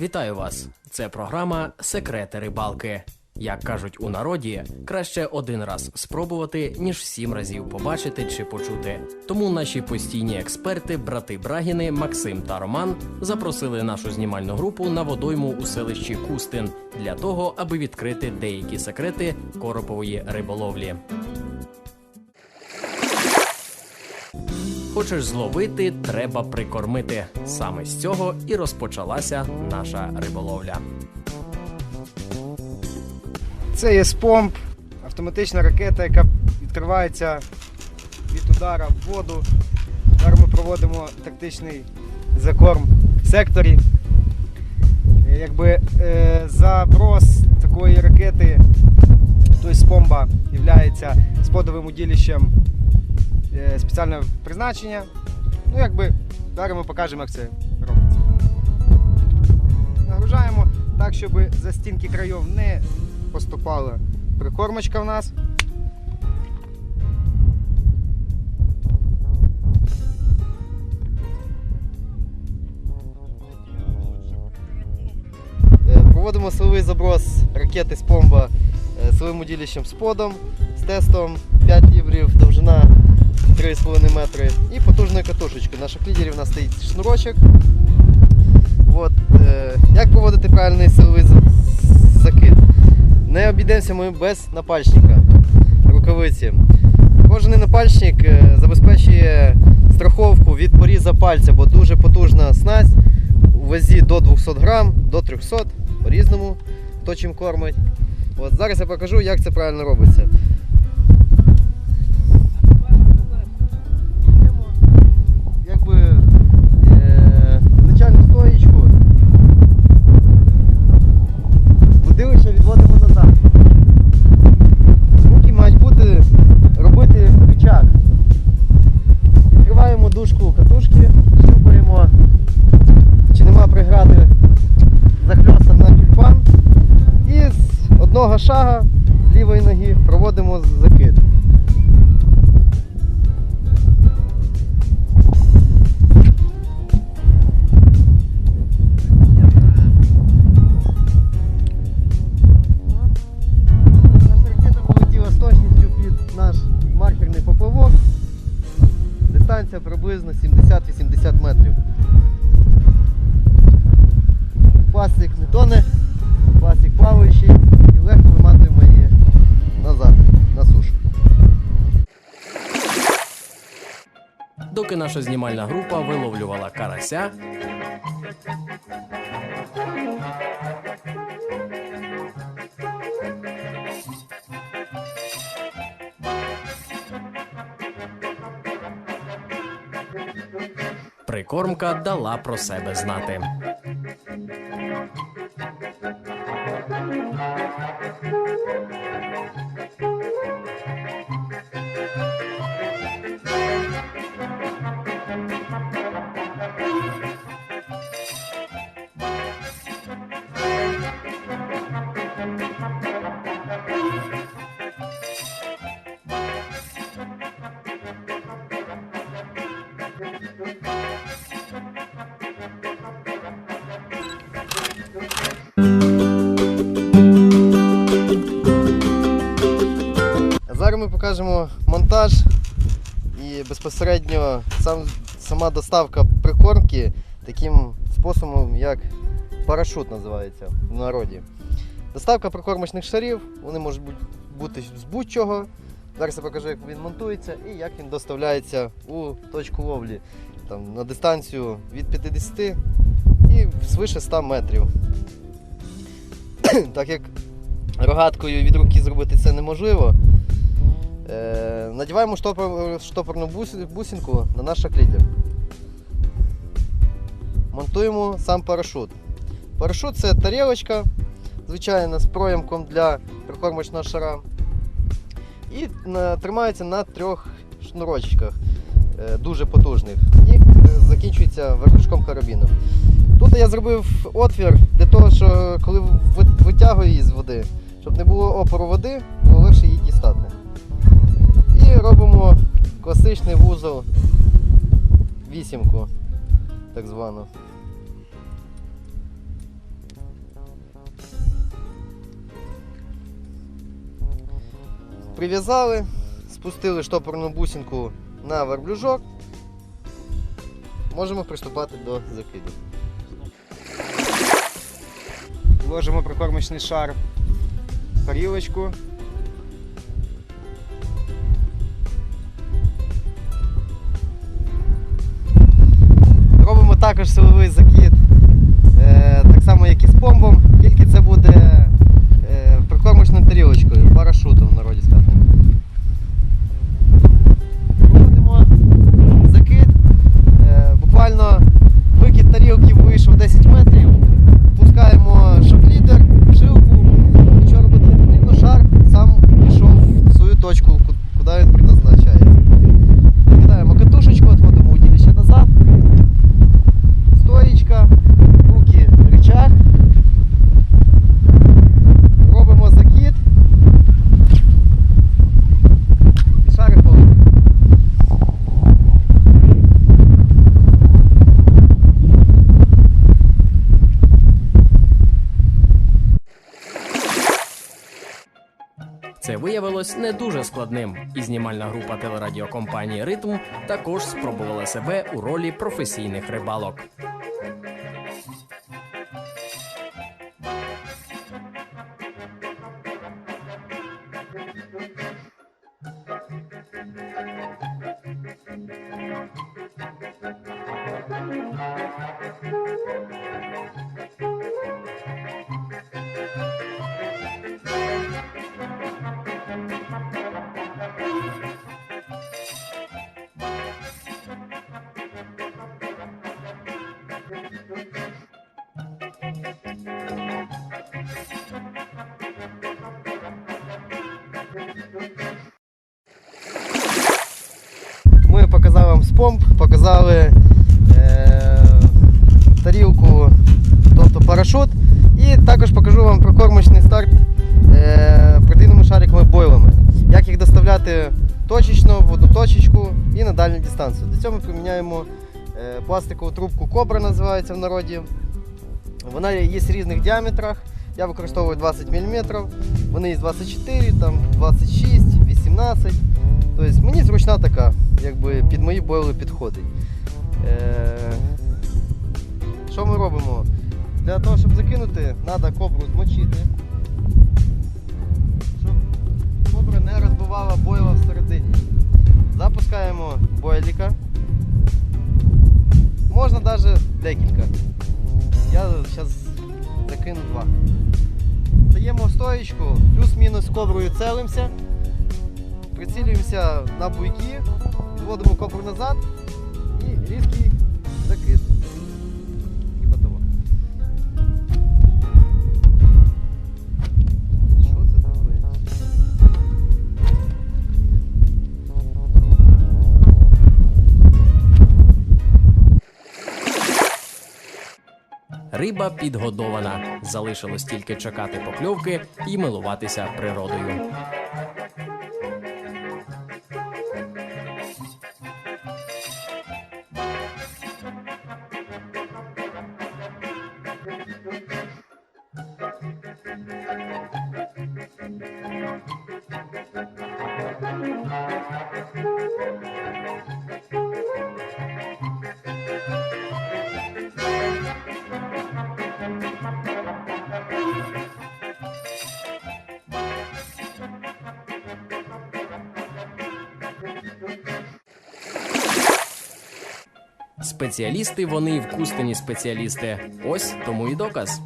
Вітаю вас! Це програма Секрети рибалки. Як кажуть у народі, краще один раз спробувати, ніж сім разів побачити чи почути. Тому наші постійні експерти, брати Брагіни, Максим та Роман запросили нашу знімальну групу на водойму у селищі Кустин для того, аби відкрити деякі секрети коропової риболовлі. Хочеш зловити, треба прикормити. Саме з цього і розпочалася наша риболовля. Це є спомп, автоматична ракета, яка відкривається від удара в воду. Зараз ми проводимо тактичний закорм в секторі. Е, Якби е, заброс такої ракети, тобто спомба, є сподовим уділищем е, спеціального призначення. Ну, якби зараз ми покажемо, як це робиться. Нагружаємо так, щоб за стінки країв не поступала прикормочка в нас. Е, Проводимо силовий заброс ракети з помба е, силовим уділищем з подом, з тестом 5 лібрів, довжина 3,5 метри і потужною катушечкою. На шоклідері в нас стоїть шнурочок. От, е, як проводити правильний силовий закид? Не обійдемося ми без напальчника рукавиці. Кожен напальчник е, забезпечує страховку від поріза пальця, бо дуже потужна снасть у вазі до 200 грам, до 300 по-різному, хто чим кормить. От зараз я покажу, як це правильно робиться. Одного шага лівої ноги проводимо закид. Дистанція приблизно 70-80 метрів. Пластик не тоне, пластик плаваючий Доки наша знімальна група виловлювала карася, прикормка дала про себе знати. Зараз ми покажемо монтаж і безпосередньо сам, сама доставка прикормки таким способом, як парашут називається в народі. Доставка прикормочних шарів, вони можуть бути- з будь-чого. Зараз я покажу, як він монтується і як він доставляється у точку ловлі там, на дистанцію від 50 і свише 100 метрів. так як рогаткою від руки зробити це неможливо, Е, надіваємо штопор, штопорну бус- бусинку на наш шаклідер. Монтуємо сам парашут. Парашут це тарілочка, звичайно, з проямком для прикормочного шара. І на- тримається на трьох шнурочках, е, дуже потужних. І е, закінчується верхушком карабіну. Тут я зробив отвір для того, що коли ви- витягую її з води, щоб не було опору води, було легше її дістати. І робимо класичний вузол вісімку, так звану. Прив'язали, спустили штопорну бусинку на верблюжок. Можемо приступати до закиду. Вложимо прикормочний шар в тарілочку. Робимо також силовий закид, е, так само як і з помбом, тільки це буде е, прикормочною тарілочкою, в народі сказано. Проводимо закид. Е, буквально викид тарілки вийшов 10 метрів. Пускаємо шоклідер, жилку. Нічого робити не потрібно, шар сам пішов в свою точку, ку- куди він предназначається. Кидаємо катушечку, відводимо удилище назад. Стоечка, руки, рычаг. Робимо закид. І шарик полетів. Це виявилось не дуже складним, і знімальна група телерадіокомпанії Ритм також спробувала себе у ролі професійних рибалок. Показали показали е, тарілку, тобто парашут. І також покажу вам прокормочний старт е, протеїновими шариками бойлами. Як їх доставляти точечно в одну точечку і на дальню дистанцію. Для цього ми приміняємо е, пластикову трубку Кобра називається в народі. Вона є в різних діаметрах. Я використовую 20 мм. Вони є 24, там 26, 18. Тобто мені зручна така, якби під мої бойли підходить. Е, що ми робимо? Для того, щоб закинути, треба кобру змочити. Щоб кобра не розбивала бойла всередині. Запускаємо бойліка. Можна навіть декілька. Я зараз закину два. Даємо стоечку, плюс-мінус коброю целимося. Прицілюємося на буйки, відводимо кобру назад і різкий закид. І готово. Що це таке? Риба підгодована. Залишилось тільки чекати покльовки і милуватися природою. Спеціалісти вони і вкустені спеціалісти. Ось тому і доказ.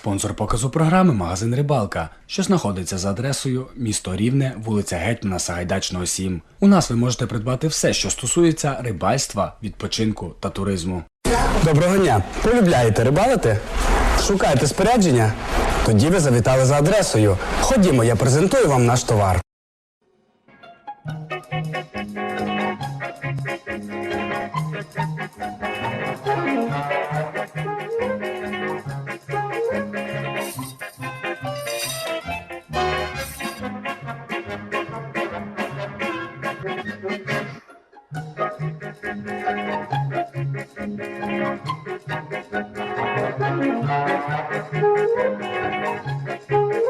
Спонсор показу програми магазин Рибалка, що знаходиться за адресою місто Рівне, вулиця Гетьмана Сагайдачного 7. У нас ви можете придбати все, що стосується рибальства, відпочинку та туризму. Доброго дня! Полюбляєте рибалити? Шукаєте спорядження? Тоді ви завітали за адресою. Ходімо, я презентую вам наш товар. Thank you.